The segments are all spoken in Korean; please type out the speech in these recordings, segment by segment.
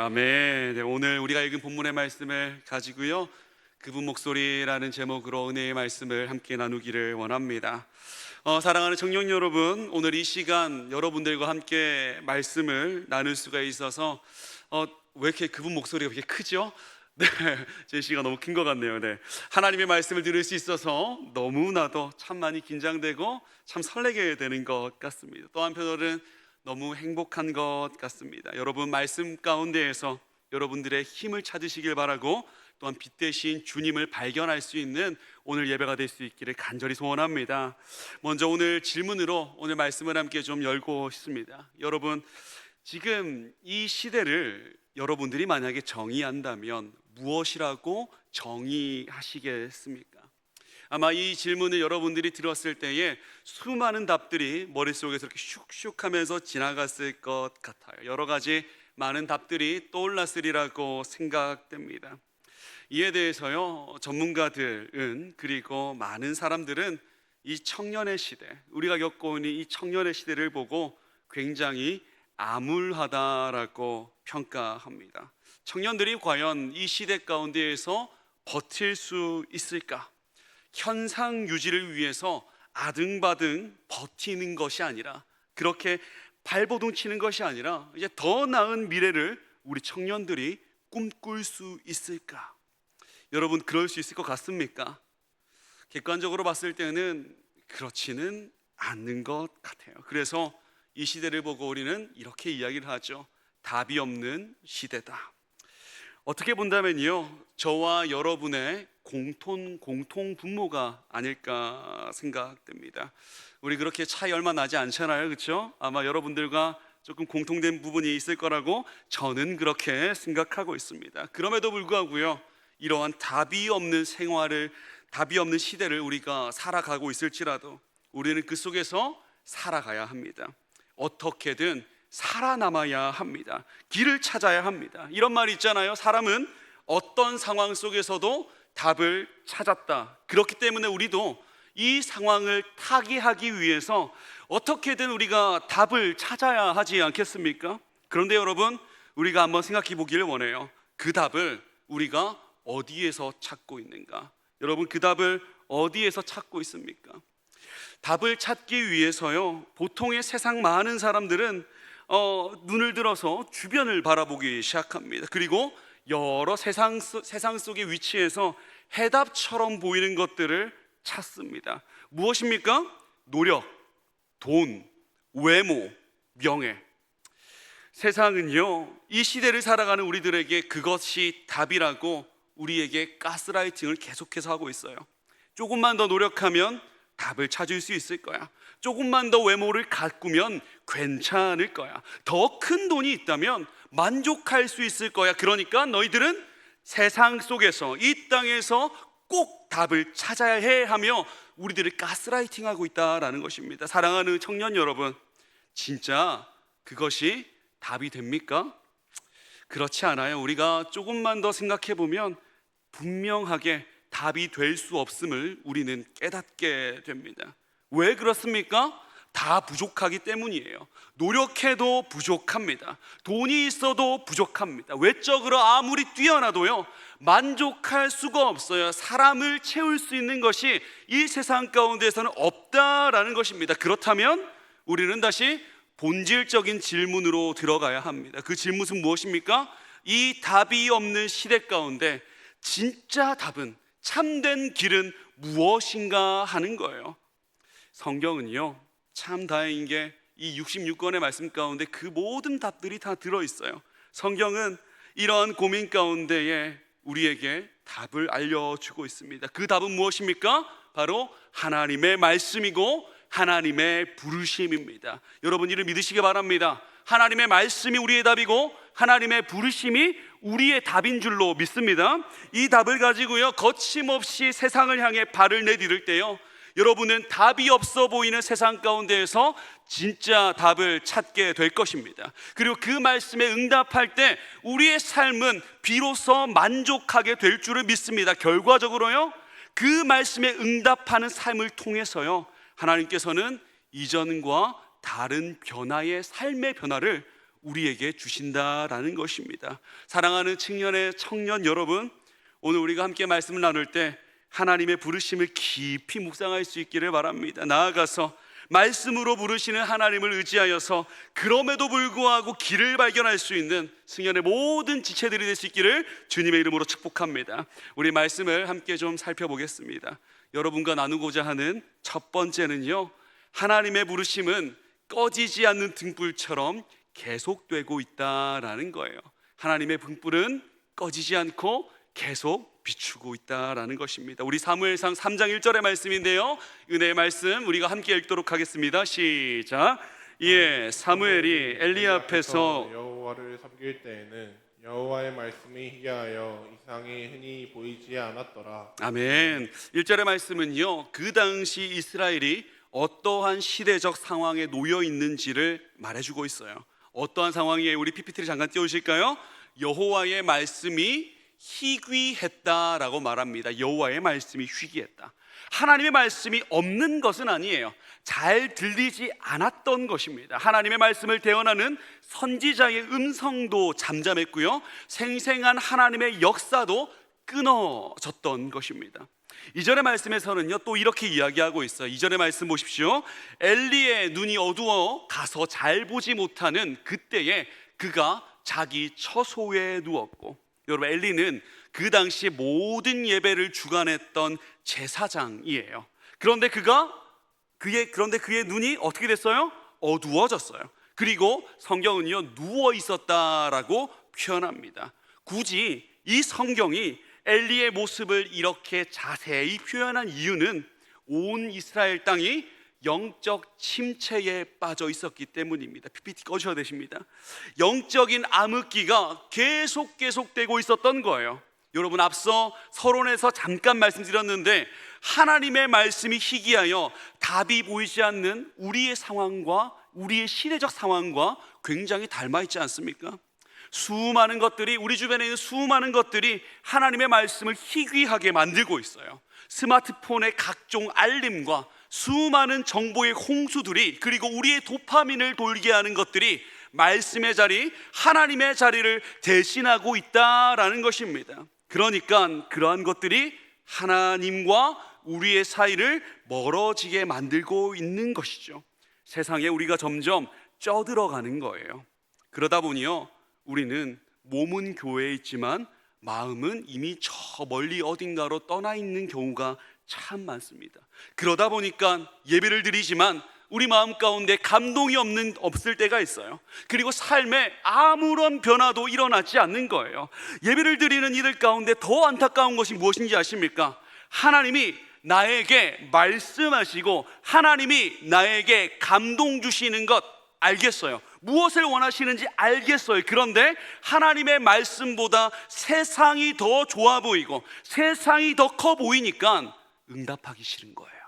아멘. 네, 오늘 우리가 읽은 본문의 말씀을 가지고요. 그분 목소리라는 제목으로 은혜의 말씀을 함께 나누기를 원합니다. 어, 사랑하는 청년 여러분, 오늘 이 시간 여러분들과 함께 말씀을 나눌 수가 있어서 어, 왜 이렇게 그분 목소리가 그렇게 크죠? 네, 제시가 너무 큰 것 같네요. 네, 하나님의 말씀을 들을 수 있어서 너무나도 참 많이 긴장되고 참 설레게 되는 것 같습니다. 또 한편으로는 너무 행복한 것 같습니다. 여러분 말씀 가운데에서 여러분들의 힘을 찾으시길 바라고 또한 빛 대신 주님을 발견할 수 있는 오늘 예배가 될 수 있기를 간절히 소원합니다. 먼저 오늘 질문으로 오늘 말씀을 함께 좀 열고 싶습니다. 여러분 지금 이 시대를 여러분들이 만약에 정의한다면 무엇이라고 정의하시겠습니까? 아마 이 질문을 여러분들이 들었을 때에 수많은 답들이 머릿속에서 이렇게 슉슉 하면서 지나갔을 것 같아요. 여러 가지 많은 답들이 떠올랐으리라고 생각됩니다. 이에 대해서요, 전문가들은 그리고 많은 사람들은 이 청년의 시대, 우리가 겪고 있는 이 청년의 시대를 보고 굉장히 암울하다라고 평가합니다. 청년들이 과연 이 시대 가운데에서 버틸 수 있을까? 현상 유지를 위해서 아등바등 버티는 것이 아니라 그렇게 발버둥 치는 것이 아니라 이제 더 나은 미래를 우리 청년들이 꿈꿀 수 있을까? 여러분 그럴 수 있을 것 같습니까? 객관적으로 봤을 때는 그렇지는 않는 것 같아요. 그래서 이 시대를 보고 우리는 이렇게 이야기를 하죠. 답이 없는 시대다. 어떻게 본다면요, 저와 여러분의 공통 공통 분모가 아닐까 생각됩니다. 우리 그렇게 차이 얼마 나지 않잖아요, 그렇죠? 아마 여러분들과 조금 공통된 부분이 있을 거라고 저는 그렇게 생각하고 있습니다. 그럼에도 불구하고요, 이러한 답이 없는 생활을 답이 없는 시대를 우리가 살아가고 있을지라도 우리는 그 속에서 살아가야 합니다. 어떻게든 살아남아야 합니다. 길을 찾아야 합니다. 이런 말이 있잖아요. 사람은 어떤 상황 속에서도 답을 찾았다. 그렇기 때문에 우리도 이 상황을 타개하기 위해서 어떻게든 우리가 답을 찾아야 하지 않겠습니까? 그런데 여러분, 우리가 한번 생각해 보기를 원해요. 그 답을 우리가 어디에서 찾고 있는가? 여러분, 그 답을 어디에서 찾고 있습니까? 답을 찾기 위해서요. 보통의 세상 많은 사람들은 어, 눈을 들어서 주변을 바라보기 시작합니다. 그리고 여러 세상, 속- 세상 속의 위치에서 해답처럼 보이는 것들을 찾습니다. 무엇입니까? 노력, 돈, 외모, 명예. 세상은요, 이 시대를 살아가는 우리들에게 그것이 답이라고 우리에게 가스라이팅을 계속해서 하고 있어요. 조금만 더 노력하면 답을 찾을 수 있을 거야. 조금만 더 외모를 가꾸면 괜찮을 거야. 더 큰 돈이 있다면 만족할 수 있을 거야. 그러니까 너희들은 세상 속에서 이 땅에서 꼭 답을 찾아야 해 하며 우리들을 가스라이팅하고 있다라는 것입니다. 사랑하는 청년 여러분, 진짜 그것이 답이 됩니까? 그렇지 않아요. 우리가 조금만 더 생각해 보면 분명하게 답이 될 수 없음을 우리는 깨닫게 됩니다. 왜 그렇습니까? 다 부족하기 때문이에요. 노력해도 부족합니다. 돈이 있어도 부족합니다. 외적으로 아무리 뛰어나도요, 만족할 수가 없어요. 사람을 채울 수 있는 것이 이 세상 가운데서는 없다라는 것입니다. 그렇다면 우리는 다시 본질적인 질문으로 들어가야 합니다. 그 질문은 무엇입니까? 이 답이 없는 시대 가운데 진짜 답은 참된 길은 무엇인가 하는 거예요. 성경은요, 참 다행인 게 이 66권의 말씀 가운데 그 모든 답들이 다 들어 있어요. 성경은 이러한 고민 가운데에 우리에게 답을 알려주고 있습니다. 그 답은 무엇입니까? 바로 하나님의 말씀이고 하나님의 부르심입니다. 여러분 이를 믿으시기 바랍니다. 하나님의 말씀이 우리의 답이고 하나님의 부르심이 우리의 답인 줄로 믿습니다. 이 답을 가지고요 거침없이 세상을 향해 발을 내디딜 때요 여러분은 답이 없어 보이는 세상 가운데에서 진짜 답을 찾게 될 것입니다. 그리고 그 말씀에 응답할 때 우리의 삶은 비로소 만족하게 될 줄을 믿습니다. 결과적으로요, 그 말씀에 응답하는 삶을 통해서요, 하나님께서는 이전과 다른 변화의 삶의 변화를 우리에게 주신다라는 것입니다. 사랑하는青年의 청년 여러분, 오늘 우리가 함께 말씀을 나눌 때 하나님의 부르심을 깊이 묵상할 수 있기를 바랍니다. 나아가서 말씀으로 부르시는 하나님을 의지하여서 그럼에도 불구하고 길을 발견할 수 있는 승연의 모든 지체들이 될 수 있기를 주님의 이름으로 축복합니다. 우리 말씀을 함께 좀 살펴보겠습니다. 여러분과 나누고자 하는 첫 번째는요. 하나님의 부르심은 꺼지지 않는 등불처럼 계속되고 있다라는 거예요. 하나님의 등불은 꺼지지 않고 계속 비추고 있다라는 것입니다. 우리 사무엘상 3장 1절의 말씀인데요. 은혜의 말씀 우리가 함께 읽도록 하겠습니다. 시작. 예, 사무엘이 엘리 앞에서 여호와를 섬길 때에는 여호와의 말씀이 희귀하여 이상이 흔히 보이지 않았더라. 아멘. 1절의 말씀은요. 그 당시 이스라엘이 어떠한 시대적 상황에 놓여 있는지를 말해 주고 있어요. 어떠한 상황이에요? 우리 PPT를 잠깐 띄워 주실까요? 여호와의 말씀이 희귀했다라고 말합니다. 여호와의 말씀이 희귀했다. 하나님의 말씀이 없는 것은 아니에요. 잘 들리지 않았던 것입니다. 하나님의 말씀을 대언하는 선지자의 음성도 잠잠했고요. 생생한 하나님의 역사도 끊어졌던 것입니다. 이전의 말씀에서는요 또 이렇게 이야기하고 있어요. 이전의 말씀 보십시오. 엘리의 눈이 어두워 가서 잘 보지 못하는 그때에 그가 자기 처소에 누웠고 여러분 엘리는 그 당시 모든 예배를 주관했던 제사장이에요. 그런데 그가 그의 그런데 그의 눈이 어떻게 됐어요? 어두워졌어요. 그리고 성경은요 누워 있었다라고 표현합니다. 굳이 이 성경이 엘리의 모습을 이렇게 자세히 표현한 이유는 온 이스라엘 땅이 영적 침체에 빠져 있었기 때문입니다. PPT 꺼주셔야 되십니다. 영적인 암흑기가 계속 계속되고 있었던 거예요. 여러분 앞서 서론에서 잠깐 말씀드렸는데 하나님의 말씀이 희귀하여 답이 보이지 않는 우리의 상황과 우리의 시대적 상황과 굉장히 닮아 있지 않습니까? 수많은 것들이 우리 주변에 있는 수많은 것들이 하나님의 말씀을 희귀하게 만들고 있어요. 스마트폰의 각종 알림과 수많은 정보의 홍수들이 그리고 우리의 도파민을 돌게 하는 것들이 말씀의 자리, 하나님의 자리를 대신하고 있다라는 것입니다. 그러니까 그러한 것들이 하나님과 우리의 사이를 멀어지게 만들고 있는 것이죠. 세상에 우리가 점점 쪄들어가는 거예요. 그러다 보니요, 우리는 몸은 교회에 있지만 마음은 이미 저 멀리 어딘가로 떠나 있는 경우가 참 많습니다. 그러다 보니까 예배를 드리지만 우리 마음 가운데 감동이 없는 없을 때가 있어요. 그리고 삶에 아무런 변화도 일어나지 않는 거예요. 예배를 드리는 이들 가운데 더 안타까운 것이 무엇인지 아십니까? 하나님이 나에게 말씀하시고 하나님이 나에게 감동 주시는 것 알겠어요. 무엇을 원하시는지 알겠어요. 그런데 하나님의 말씀보다 세상이 더 좋아 보이고 세상이 더 커 보이니까 응답하기 싫은 거예요.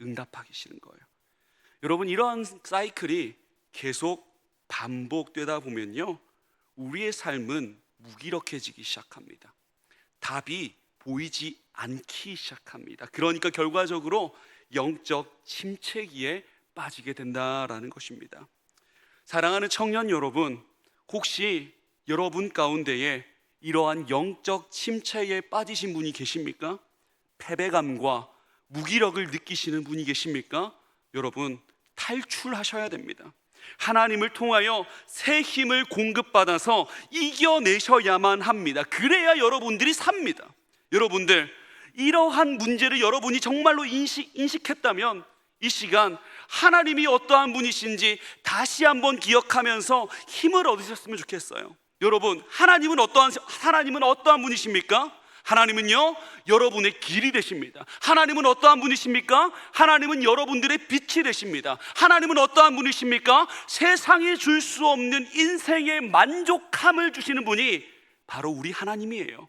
응답하기 싫은 거예요. 여러분 이러한 사이클이 계속 반복되다 보면요. 우리의 삶은 무기력해지기 시작합니다. 답이 보이지 않기 시작합니다. 그러니까 결과적으로 영적 침체기에 빠지게 된다라는 것입니다. 사랑하는 청년 여러분, 혹시 여러분 가운데에 이러한 영적 침체에 빠지신 분이 계십니까? 패배감과 무기력을 느끼시는 분이 계십니까? 여러분, 탈출하셔야 됩니다. 하나님을 통하여 새 힘을 공급받아서 이겨내셔야만 합니다. 그래야 여러분들이 삽니다. 여러분들, 이러한 문제를 여러분이 정말로 인식, 인식했다면 이 시간 하나님이 어떠한 분이신지 다시 한번 기억하면서 힘을 얻으셨으면 좋겠어요. 여러분, 하나님은 어떠한 하나님은 어떠한 분이십니까? 하나님은요, 여러분의 길이 되십니다. 하나님은 어떠한 분이십니까? 하나님은 여러분들의 빛이 되십니다. 하나님은 어떠한 분이십니까? 세상에 줄수 없는 인생의 만족함을 주시는 분이 바로 우리 하나님이에요.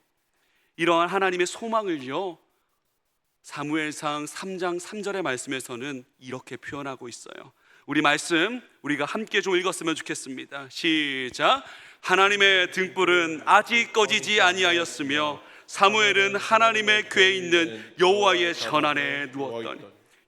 이러한 하나님의 소망을요, 사무엘상 3장 3절의 말씀에서는 이렇게 표현하고 있어요. 우리 말씀 우리가 함께 좀 읽었으면 좋겠습니다. 시작. 하나님의 등불은 아직 꺼지지 아니하였으며 사무엘은 하나님의 궤에 있는 여호와의 전안에 누웠더니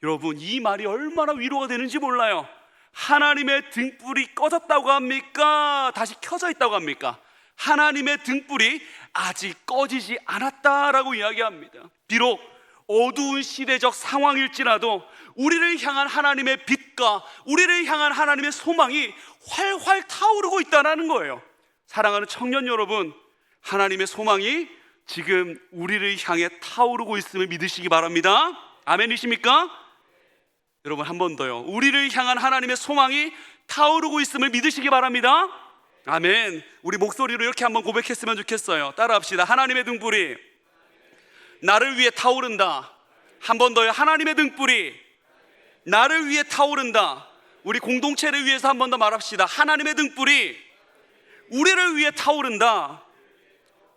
여러분 이 말이 얼마나 위로가 되는지 몰라요. 하나님의 등불이 꺼졌다고 합니까? 다시 켜져 있다고 합니까? 하나님의 등불이 아직 꺼지지 않았다라고 이야기합니다. 비록 어두운 시대적 상황일지라도 우리를 향한 하나님의 빛과 우리를 향한 하나님의 소망이 활활 타오르고 있다는 거예요. 사랑하는 청년 여러분, 하나님의 소망이 지금 우리를 향해 타오르고 있음을 믿으시기 바랍니다. 아멘이십니까? 여러분 한 번 더요. 우리를 향한 하나님의 소망이 타오르고 있음을 믿으시기 바랍니다. 아멘. 우리 목소리로 이렇게 한번 고백했으면 좋겠어요. 따라합시다. 하나님의 등불이 나를 위해 타오른다. 한 번 더요. 하나님의 등불이 나를 위해 타오른다. 우리 공동체를 위해서 한 번 더 말합시다. 하나님의 등불이 우리를 위해 타오른다.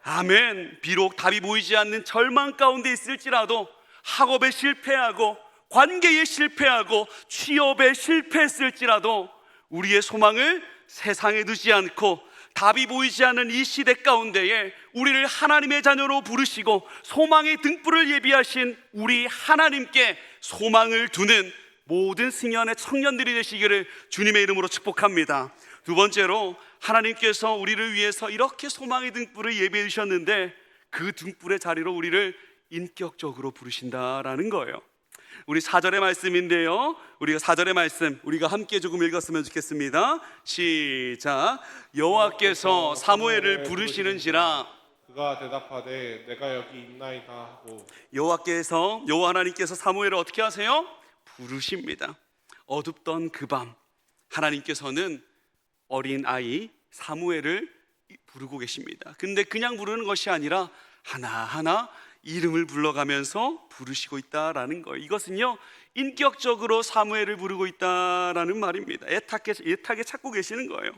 아멘. 비록 답이 보이지 않는 절망 가운데 있을지라도 학업에 실패하고 관계에 실패하고 취업에 실패했을지라도 우리의 소망을 세상에 두지 않고 답이 보이지 않는 이 시대 가운데에 우리를 하나님의 자녀로 부르시고 소망의 등불을 예비하신 우리 하나님께 소망을 두는 모든 승연의 청년들이 되시기를 주님의 이름으로 축복합니다. 두 번째로 하나님께서 우리를 위해서 이렇게 소망의 등불을 예비해 주셨는데 그 등불의 자리로 우리를 인격적으로 부르신다라는 거예요. 우리 4절의 말씀인데요. 우리가 4절의 말씀 우리가 함께 조금 읽었으면 좋겠습니다. 시작. 여호와께서 사무엘을 부르시는지라 그가 대답하되 내가 여기 있나이다 하고 여호와께서 여호와 하나님께서 사무엘을 어떻게 하세요? 부르십니다. 어둡던 그 밤 하나님께서는 어린 아이 사무엘을 부르고 계십니다. 근데 그냥 부르는 것이 아니라 하나하나 이름을 불러가면서 부르시고 있다라는 거예요. 이것은요 인격적으로 사무엘을 부르고 있다라는 말입니다. 애타게 애타게 찾고 계시는 거예요.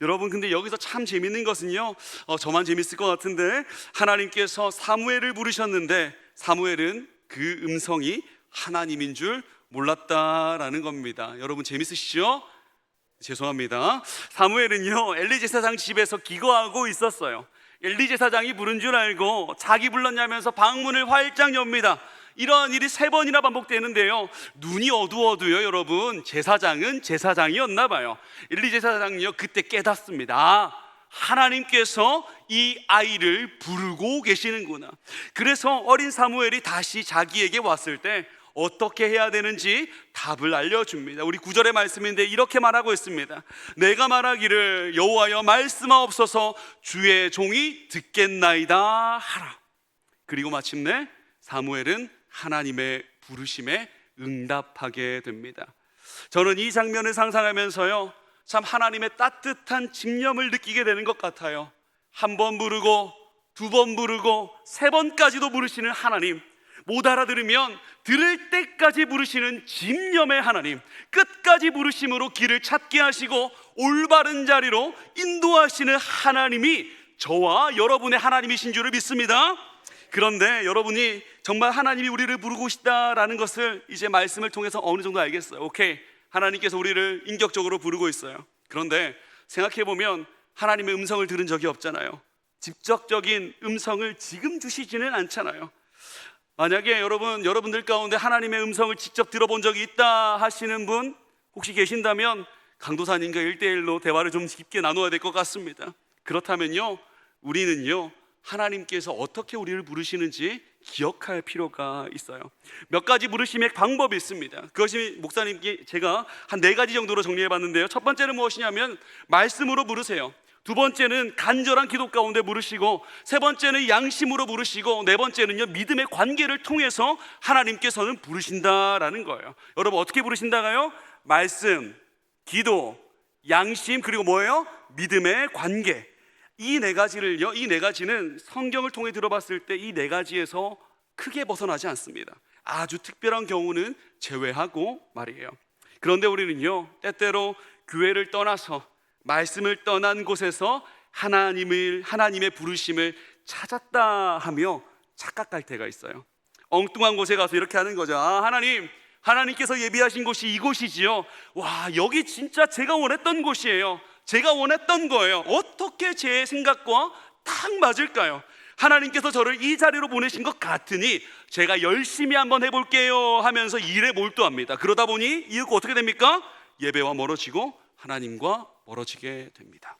여러분 근데 여기서 참 재밌는 것은요 어, 저만 재밌을 것 같은데 하나님께서 사무엘을 부르셨는데 사무엘은 그 음성이 하나님인 줄 몰랐다라는 겁니다. 여러분 재밌으시죠? 죄송합니다. 사무엘은요 엘리 제사장 집에서 기거하고 있었어요. 엘리 제사장이 부른 줄 알고 자기 불렀냐면서 방문을 활짝 엽니다. 이러한 일이 세 번이나 반복되는데요. 눈이 어두워도요, 여러분. 제사장은 제사장이었나 봐요. 엘리 제사장이요 그때 깨닫습니다. 아, 하나님께서 이 아이를 부르고 계시는구나. 그래서 어린 사무엘이 다시 자기에게 왔을 때 어떻게 해야 되는지 답을 알려줍니다. 우리 구절의 말씀인데 이렇게 말하고 있습니다. 내가 말하기를 여호와여 말씀하옵소서 주의 종이 듣겠나이다 하라. 그리고 마침내 사무엘은 하나님의 부르심에 응답하게 됩니다. 저는 이 장면을 상상하면서요, 참 하나님의 따뜻한 집념을 느끼게 되는 것 같아요. 한 번 부르고, 두 번 부르고, 세 번까지도 부르시는 하나님. 못 알아들으면 들을 때까지 부르시는 집념의 하나님. 끝까지 부르심으로 길을 찾게 하시고, 올바른 자리로 인도하시는 하나님이 저와 여러분의 하나님이신 줄을 믿습니다. 그런데 여러분이 정말 하나님이 우리를 부르고 싶다라는 것을 이제 말씀을 통해서 어느 정도 알겠어요. 오케이. 하나님께서 우리를 인격적으로 부르고 있어요. 그런데 생각해 보면 하나님의 음성을 들은 적이 없잖아요. 직접적인 음성을 지금 주시지는 않잖아요. 만약에 여러분 여러분들 가운데 하나님의 음성을 직접 들어본 적이 있다 하시는 분 혹시 계신다면 강도사님과 일대일로 대화를 좀 깊게 나눠야 될 것 같습니다. 그렇다면요. 우리는요. 하나님께서 어떻게 우리를 부르시는지 기억할 필요가 있어요. 몇 가지 부르심의 방법이 있습니다. 그것이 목사님께 제가 한 네 가지 정도로 정리해 봤는데요. 첫 번째는 무엇이냐면 말씀으로 부르세요. 두 번째는 간절한 기도 가운데 부르시고 세 번째는 양심으로 부르시고 네 번째는요 믿음의 관계를 통해서 하나님께서는 부르신다라는 거예요. 여러분 어떻게 부르신다가요? 말씀, 기도, 양심 그리고 뭐예요? 믿음의 관계. 이 네 가지를요. 이 네 가지는 성경을 통해 들어봤을 때 이 네 가지에서 크게 벗어나지 않습니다. 아주 특별한 경우는 제외하고 말이에요. 그런데 우리는요. 때때로 교회를 떠나서 말씀을 떠난 곳에서 하나님을 하나님의 부르심을 찾았다 하며 착각할 때가 있어요. 엉뚱한 곳에 가서 이렇게 하는 거죠. 아, 하나님, 하나님께서 예비하신 곳이 이곳이지요. 와, 여기 진짜 제가 원했던 곳이에요. 제가 원했던 거예요. 어떻게 제 생각과 딱 맞을까요? 하나님께서 저를 이 자리로 보내신 것 같으니 제가 열심히 한번 해볼게요 하면서 일에 몰두합니다. 그러다 보니 이거 어떻게 됩니까? 예배와 멀어지고 하나님과 멀어지게 됩니다.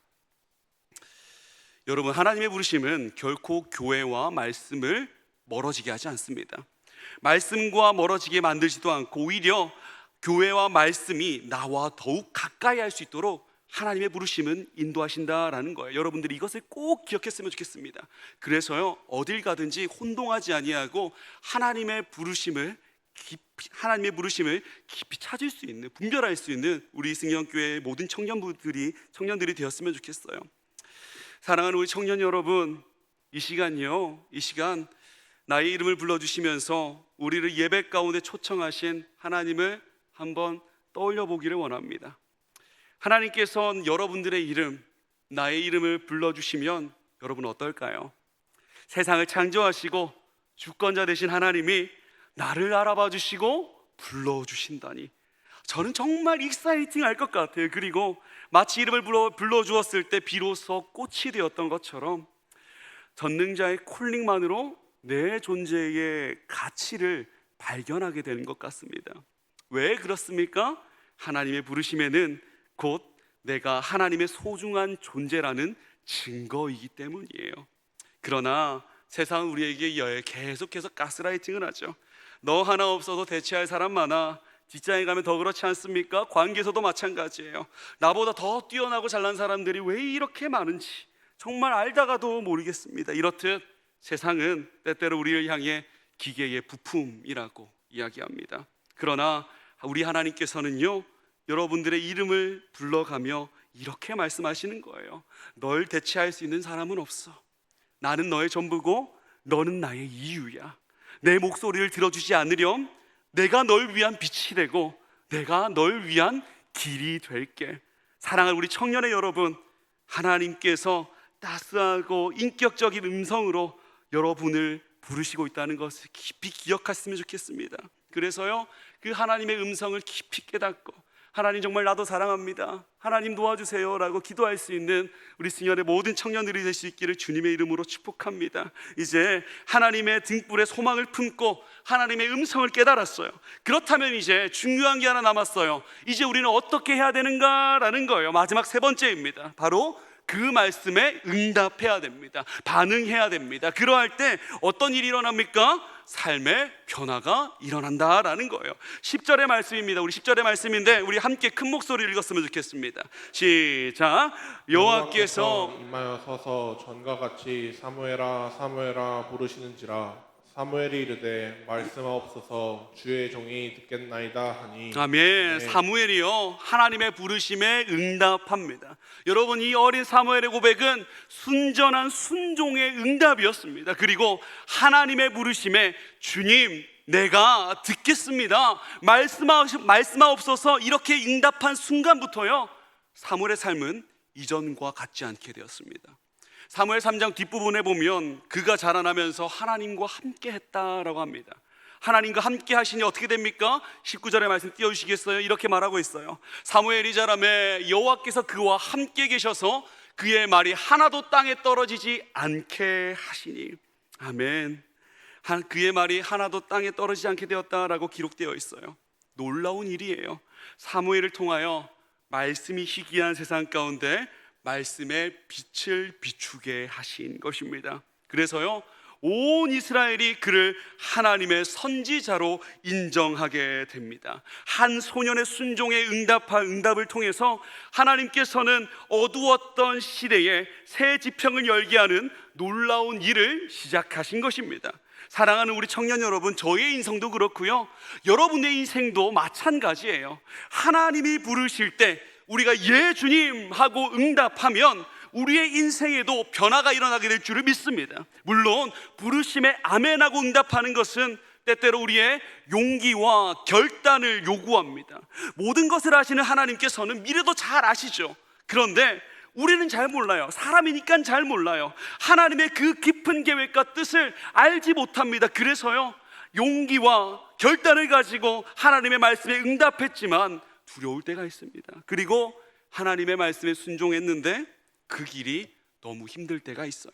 여러분 하나님의 부르심은 결코 교회와 말씀을 멀어지게 하지 않습니다. 말씀과 멀어지게 만들지도 않고 오히려 교회와 말씀이 나와 더욱 가까이 할 수 있도록 하나님의 부르심은 인도하신다라는 거예요. 여러분들이 이것을 꼭 기억했으면 좋겠습니다. 그래서요 어딜 가든지 혼동하지 아니하고 하나님의 부르심을 깊이 하나님의 부르심을 깊이 찾을 수 있는 분별할 수 있는 우리 승영교회의 모든 청년부들이 청년들이 되었으면 좋겠어요. 사랑하는 우리 청년 여러분, 이 시간요, 이 시간 나의 이름을 불러주시면서 우리를 예배 가운데 초청하신 하나님을 한번 떠올려 보기를 원합니다. 하나님께서는 여러분들의 이름, 나의 이름을 불러주시면 여러분 어떨까요? 세상을 창조하시고 주권자 되신 하나님이 나를 알아봐 주시고 불러주신다니. 저는 정말 익사이팅 할 것 같아요. 그리고 마치 이름을 불러, 불러주었을 때 비로소 꽃이 되었던 것처럼 전능자의 콜링만으로 내 존재의 가치를 발견하게 되는 것 같습니다. 왜 그렇습니까? 하나님의 부르심에는 곧 내가 하나님의 소중한 존재라는 증거이기 때문이에요. 그러나 세상은 우리에게 여- 계속해서 가스라이팅을 하죠. 너 하나 없어도 대체할 사람 많아. 직장에 가면 더 그렇지 않습니까? 관계에서도 마찬가지예요. 나보다 더 뛰어나고 잘난 사람들이 왜 이렇게 많은지 정말 알다가도 모르겠습니다. 이렇듯 세상은 때때로 우리를 향해 기계의 부품이라고 이야기합니다. 그러나 우리 하나님께서는요, 여러분들의 이름을 불러가며 이렇게 말씀하시는 거예요. 널 대체할 수 있는 사람은 없어. 나는 너의 전부고 너는 나의 이유야. 내 목소리를 들어주지 않으렴 내가 널 위한 빛이 되고 내가 널 위한 길이 될게. 사랑하는 우리 청년의 여러분, 하나님께서 따스하고 인격적인 음성으로 여러분을 부르시고 있다는 것을 깊이 기억했으면 좋겠습니다. 그래서요, 그 하나님의 음성을 깊이 깨닫고 하나님 정말 나도 사랑합니다. 하나님 도와주세요 라고 기도할 수 있는 우리 승연의 모든 청년들이 될 수 있기를 주님의 이름으로 축복합니다. 이제 하나님의 등불에 소망을 품고 하나님의 음성을 깨달았어요. 그렇다면 이제 중요한 게 하나 남았어요. 이제 우리는 어떻게 해야 되는가라는 거예요. 마지막 세 번째입니다. 바로 그 말씀에 응답해야 됩니다. 반응해야 됩니다. 그러할 때 어떤 일이 일어납니까? 삶의 변화가 일어난다라는 거예요. 10절의 말씀입니다. 우리 10절의 말씀인데 우리 함께 큰 목소리를 읽었으면 좋겠습니다. 시작. 여호와께서 임하여 서서 전과 같이 사무엘아 사무엘아 부르시는지라 사무엘이 이르되 말씀하옵소서 주의 종이 듣겠나이다 하니 아멘. 네. 사무엘이요 하나님의 부르심에 응답합니다. 여러분 이 어린 사무엘의 고백은 순전한 순종의 응답이었습니다. 그리고 하나님의 부르심에 주님 내가 듣겠습니다. 말씀하 말씀하옵소서 이렇게 응답한 순간부터요 사무엘의 삶은 이전과 같지 않게 되었습니다. 사무엘 3장 뒷부분에 보면 그가 자라나면서 하나님과 함께 했다라고 합니다. 하나님과 함께 하시니 어떻게 됩니까? 19절의 말씀 띄워 주시겠어요? 이렇게 말하고 있어요. 사무엘이 자라매 여호와께서 그와 함께 계셔서 그의 말이 하나도 땅에 떨어지지 않게 하시니 아멘. 한 그의 말이 하나도 땅에 떨어지지 않게 되었다라고 기록되어 있어요. 놀라운 일이에요. 사무엘을 통하여 말씀이 희귀한 세상 가운데 말씀의 빛을 비추게 하신 것입니다. 그래서요, 온 이스라엘이 그를 하나님의 선지자로 인정하게 됩니다. 한 소년의 순종에 응답한 응답을 통해서 하나님께서는 어두웠던 시대에 새 지평을 열게 하는 놀라운 일을 시작하신 것입니다. 사랑하는 우리 청년 여러분, 저의 인생도 그렇고요. 여러분의 인생도 마찬가지예요. 하나님이 부르실 때 우리가 예 주님 하고 응답하면 우리의 인생에도 변화가 일어나게 될 줄을 믿습니다. 물론 부르심에 아멘하고 응답하는 것은 때때로 우리의 용기와 결단을 요구합니다. 모든 것을 아시는 하나님께서는 미래도 잘 아시죠. 그런데 우리는 잘 몰라요. 사람이니까 잘 몰라요. 하나님의 그 깊은 계획과 뜻을 알지 못합니다. 그래서요, 용기와 결단을 가지고 하나님의 말씀에 응답했지만 두려울 때가 있습니다. 그리고 하나님의 말씀에 순종했는데 그 길이 너무 힘들 때가 있어요.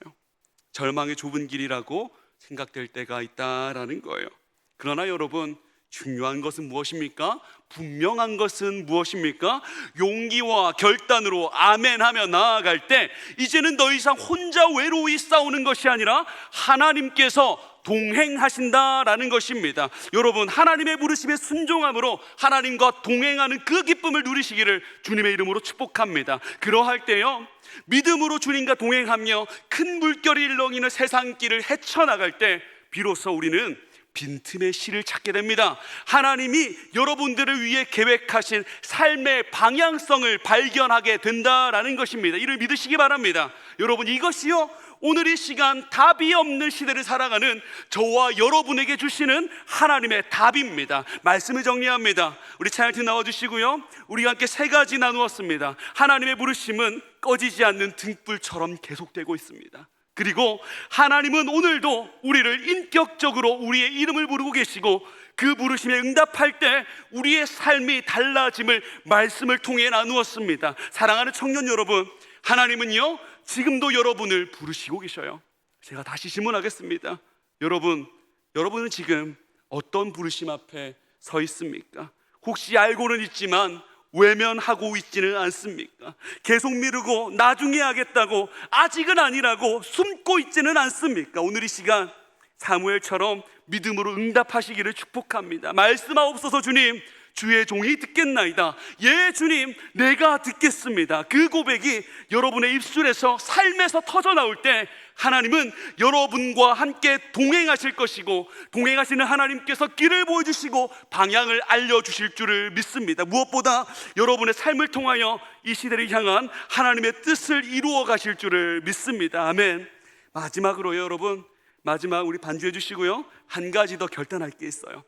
절망의 좁은 길이라고 생각될 때가 있다라는 거예요. 그러나 여러분, 중요한 것은 무엇입니까? 분명한 것은 무엇입니까? 용기와 결단으로 아멘하며 나아갈 때 이제는 더 이상 혼자 외로이 싸우는 것이 아니라 하나님께서 동행하신다라는 것입니다. 여러분, 하나님의 부르심에 순종함으로 하나님과 동행하는 그 기쁨을 누리시기를 주님의 이름으로 축복합니다. 그러할 때요. 믿음으로 주님과 동행하며 큰 물결이 일렁이는 세상 길을 헤쳐나갈 때 비로소 우리는 빈틈의 실을 찾게 됩니다. 하나님이 여러분들을 위해 계획하신 삶의 방향성을 발견하게 된다라는 것입니다. 이를 믿으시기 바랍니다. 여러분 이것이요 오늘 이 시간 답이 없는 시대를 살아가는 저와 여러분에게 주시는 하나님의 답입니다. 말씀을 정리합니다. 우리 찬양팀 나와주시고요. 우리가 함께 세 가지 나누었습니다. 하나님의 부르심은 꺼지지 않는 등불처럼 계속되고 있습니다. 그리고 하나님은 오늘도 우리를 인격적으로 우리의 이름을 부르고 계시고 그 부르심에 응답할 때 우리의 삶이 달라짐을 말씀을 통해 나누었습니다. 사랑하는 청년 여러분, 하나님은요, 지금도 여러분을 부르시고 계셔요. 제가 다시 질문하겠습니다. 여러분, 여러분은 지금 어떤 부르심 앞에 서 있습니까? 혹시 알고는 있지만 외면하고 있지는 않습니까? 계속 미루고 나중에 하겠다고 아직은 아니라고 숨고 있지는 않습니까? 오늘 이 시간 사무엘처럼 믿음으로 응답하시기를 축복합니다. 말씀하옵소서 주님. 주의 종이 듣겠나이다. 예, 주님, 내가 듣겠습니다. 그 고백이 여러분의 입술에서 삶에서 터져 나올 때 하나님은 여러분과 함께 동행하실 것이고 동행하시는 하나님께서 길을 보여주시고 방향을 알려주실 줄을 믿습니다. 무엇보다 여러분의 삶을 통하여 이 시대를 향한 하나님의 뜻을 이루어 가실 줄을 믿습니다. 아멘. 마지막으로요, 여러분. 마지막 우리 반주해 주시고요. 한 가지 더 결단할 게 있어요.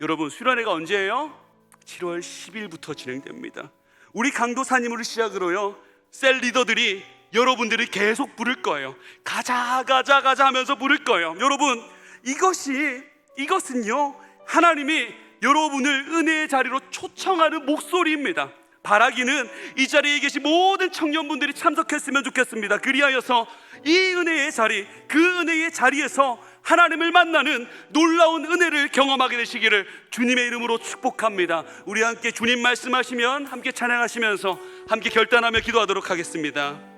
여러분, 수련회가 언제예요? 7월 10일부터 진행됩니다. 우리 강도사님을 시작으로요. 셀 리더들이 여러분들이 계속 부를 거예요. 가자 가자 가자 하면서 부를 거예요. 여러분 이것이 이것은요 하나님이 여러분을 은혜의 자리로 초청하는 목소리입니다. 바라기는 이 자리에 계신 모든 청년분들이 참석했으면 좋겠습니다. 그리하여서 이 은혜의 자리, 그 은혜의 자리에서 하나님을 만나는 놀라운 은혜를 경험하게 되시기를 주님의 이름으로 축복합니다. 우리 함께 주님 말씀하시면 함께 찬양하시면서 함께 결단하며 기도하도록 하겠습니다.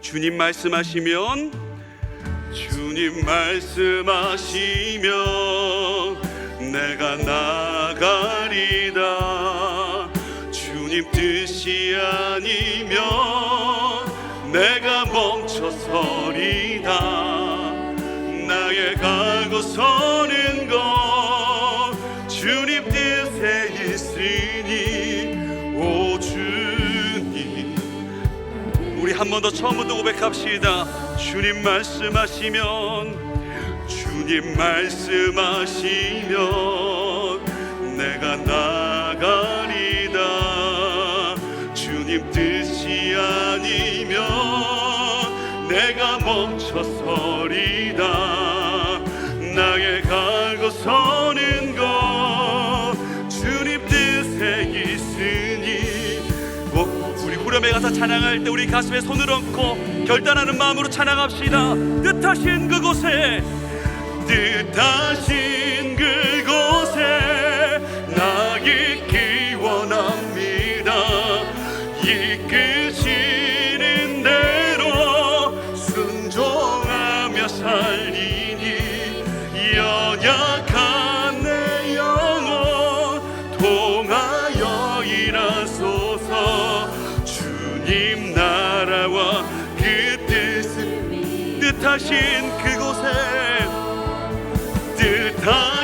주님 말씀하시면 주님 말씀하시면 내가 나가리다 주님 뜻이 아니면 내가 멈춰서리다 나의 가고 서는 한 번 더 처음부터 고백합시다. 주님 말씀하시면 주님 말씀하시면 내가 나가리다. 주님 뜻이 아니면 내가 멈춰서 찬양할 때 우리 가슴에 손을 얹고 결단하는 마음으로 찬양합시다. 뜻하신 그곳에 뜻하신 하신 그곳에 뜻하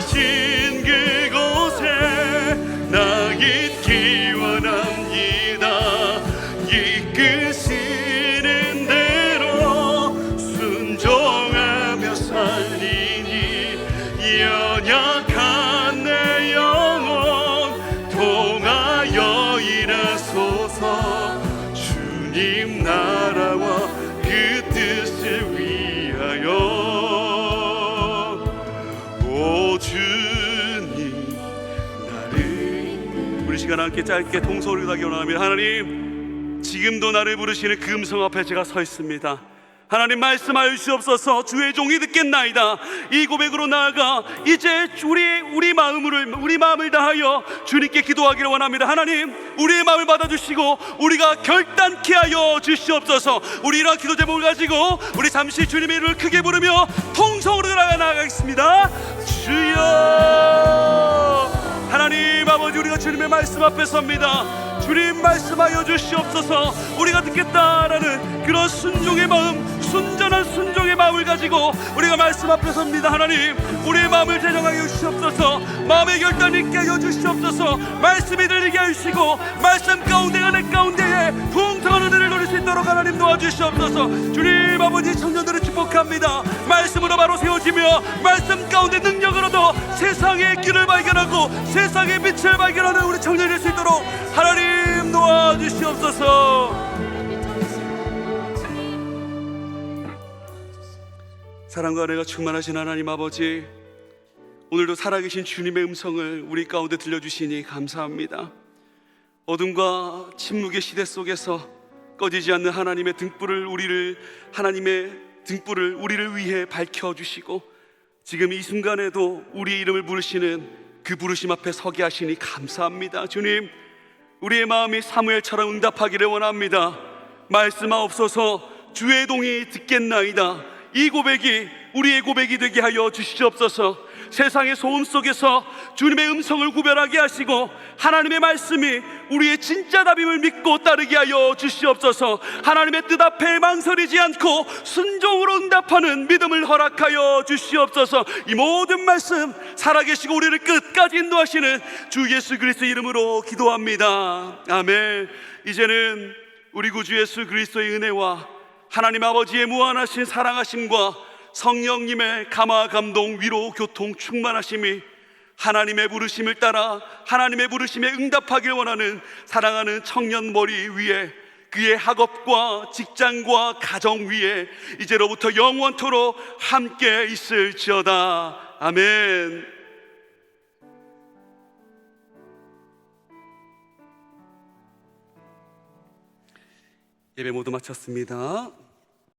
함께 짧게 동서를 기원합니다. 하나님 지금도 나를 부르시는 그 음성 앞에 제가 서 있습니다. 하나님 말씀하여 주시옵소서. 주의 종이 듣겠나이다. 이 고백으로 나아가 이제 우리 우리 마음을 우리 마음을 다하여 주님께 기도하기를 원합니다. 하나님 우리의 마음을 받아주시고 우리가 결단케 하여 주시옵소서. 우리 이러한 기도 제목을 가지고 우리 잠시 주님의 이름을 크게 부르며 통성으로 나아가 나가겠습니다. 주여 하나님 아버지 우리가 주님의 말씀 앞에 섭니다. 주님 말씀하여 주시옵소서. 우리가 듣겠다라는 그런 순종의 마음 순전한 순종의 마음을 가지고 우리가 말씀 앞에 섭니다. 하나님 우리의 마음을 제정하여 주시옵소서. 마음의 결단이 있게 하여 주시옵소서. 말씀이 들리게 하시고 말씀 가운데가 내 가운데에 풍성한 은혜를 누릴 수 있도록 하나님 도와주시옵소서. 주님 아버지 청년들을 축복합니다. 말씀으로 바로 세워지며 말씀 가운데 능력으로도 세상의 길을 발견하고 세상의 빛을 발견하는 우리 청년이 될 수 있도록 하나님 도와주시옵소서. 사랑과 은혜가 충만하신 하나님 아버지 오늘도 살아계신 주님의 음성을 우리 가운데 들려주시니 감사합니다. 어둠과 침묵의 시대 속에서 꺼지지 않는 하나님의 등불을 우리를 하나님의 등불을 우리를 위해 밝혀 주시고 지금 이 순간에도 우리의 이름을 부르시는 그 부르심 앞에 서게 하시니 감사합니다. 주님, 우리의 마음이 사무엘처럼 응답하기를 원합니다. 말씀하옵소서 주의 동이 듣겠나이다. 이 고백이 우리의 고백이 되게 하여 주시옵소서. 세상의 소음 속에서 주님의 음성을 구별하게 하시고 하나님의 말씀이 우리의 진짜 답임을 믿고 따르게 하여 주시옵소서. 하나님의 뜻 앞에 망설이지 않고 순종으로 응답하는 믿음을 허락하여 주시옵소서. 이 모든 말씀 살아계시고 우리를 끝까지 인도하시는 주 예수 그리스도 이름으로 기도합니다. 아멘. 이제는 우리 구주 예수 그리스도의 은혜와 하나님 아버지의 무한하신 사랑하심과 성령님의 감화 감동 위로 교통 충만하심이 하나님의 부르심을 따라 하나님의 부르심에 응답하길 원하는 사랑하는 청년 머리 위에 그의 학업과 직장과 가정 위에 이제로부터 영원토록 함께 있을지어다 아멘. 예배 모두 마쳤습니다.